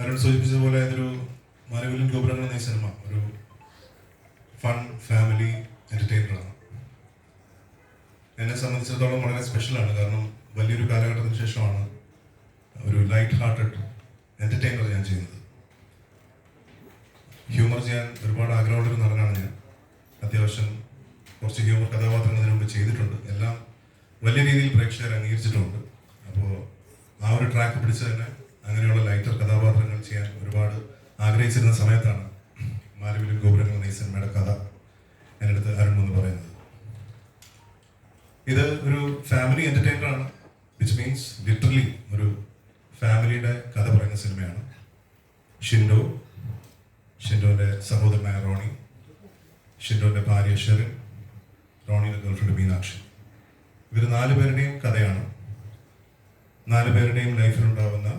അരുൺ സൂചിപ്പിച്ചതുപോലെ ഇതൊരു മരവിലും ഗോപുരങ്ങൾ എന്ന സിനിമ. ഒരു ഫൺ ഫാമിലി എന്റർടൈനറാണ് എന്നെ സംബന്ധിച്ചിടത്തോളം വളരെ സ്പെഷ്യലാണ് കാരണം വലിയൊരു കാലഘട്ടത്തിന് ശേഷമാണ് ഒരു ലൈറ്റ് ഹാർട്ടഡ് എന്റർടൈനർ ഞാൻ ചെയ്യുന്നത്. ഹ്യൂമർ ചെയ്യാൻ ഒരുപാട് ആഗ്രഹമുള്ളൊരു നടനാണ് ഞാൻ. അത്യാവശ്യം കുറച്ച് ഹ്യൂമർ കഥാപാത്രങ്ങൾ ഇതിനു മുമ്പ് ചെയ്തിട്ടുണ്ട്. എല്ലാം വലിയ രീതിയിൽ പ്രേക്ഷകർ അംഗീകരിച്ചിട്ടുണ്ട്. അപ്പോൾ ആ ഒരു ട്രാക്ക് പിടിച്ച് തന്നെ അങ്ങനെയുള്ള ലൈറ്റർ കഥാപാത്രങ്ങൾ ചെയ്യാൻ ഒരുപാട് ആഗ്രഹിച്ചിരുന്ന സമയത്താണ് മാലവിലും ഗോപുരങ്ങൾ എന്ന ഈ സിനിമയുടെ കഥ എന്റെ അടുത്ത് അരുൺ എന്ന് പറയുന്നത്. ഇത് ഒരു ഫാമിലി എന്റർടൈനർ ആണ് വിച്ച് മീൻസ് ലിറ്ററലി ഒരു ഫാമിലിയുടെ കഥ പറയുന്ന സിനിമയാണ്. ഷിൻഡോ ഷിൻഡോന്റെ സഹോദരനായ റോണി ഷിൻഡോന്റെ ഭാര്യ ഷെറിൻ റോണിയുടെ ഗേൾഫ്രണ്ട് മീനാക്ഷി. ഇവർ നാല് പേരുടെയും കഥയാണ്. നാല് പേരുടെയും ലൈഫിലുണ്ടാവുന്ന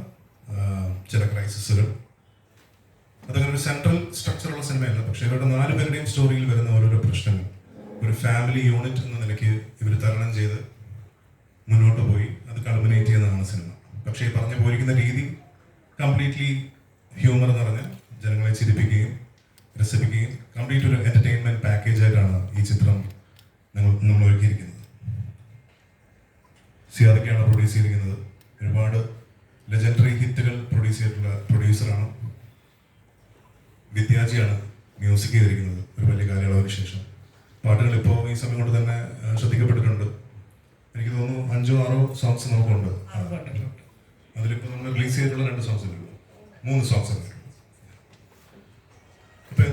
ക്രൈസിസുകൾ അതങ്ങനെ ഒരു സെൻട്രൽ സ്ട്രക്ചറുള്ള സിനിമയല്ല പക്ഷെ ഇവരുടെ നാല് പേരുടെയും സ്റ്റോറിയിൽ വരുന്ന ഓരോരോ പ്രശ്നങ്ങൾ ഒരു ഫാമിലി യൂണിറ്റ് എന്ന നിലയ്ക്ക് ഇവർ തരണം ചെയ്ത് മുന്നോട്ട് പോയി. അത് കൾമിനേറ്റ് ചെയ്യുന്നതാണ് സിനിമ പക്ഷേ ഈ പറഞ്ഞു പോയിരിക്കുന്ന രീതി കംപ്ലീറ്റ്ലി ഹ്യൂമർ നിറഞ്ഞ് ജനങ്ങളെ ചിരിപ്പിക്കുകയും രസിപ്പിക്കുകയും കംപ്ലീറ്റ് ഒരു എന്റർടൈൻമെന്റ് പാക്കേജ് ആയിട്ടാണ് ഈ ചിത്രം നമ്മൾ നമ്മൾ ഒരുക്കിയിരിക്കുന്നത്. സിയാദൊക്കെയാണ് പ്രൊഡ്യൂസ് ചെയ്തിരിക്കുന്നത്. ഒരുപാട് ലെജൻഡറി പ്രൊഡ്യൂസറാണ് വിദ്യാജിയാണ് മ്യൂസിക് ചെയ്തിരിക്കുന്നത് ഒരു വലിയ കാലയളവിന് ശേഷം. പാട്ടുകൾ ഇപ്പോൾ ഈ സമയം കൊണ്ട് തന്നെ ശ്രദ്ധിക്കപ്പെട്ടിട്ടുണ്ട്. എനിക്ക് തോന്നുന്നു അഞ്ചോ ആറോ സോങ്സ് നമുക്കുണ്ട്. അതിലിപ്പോൾ നമ്മൾ റിലീസ് ചെയ്തിട്ടുള്ള രണ്ട് സോങ്സ് മൂന്ന് സോങ്സ് ഉണ്ട്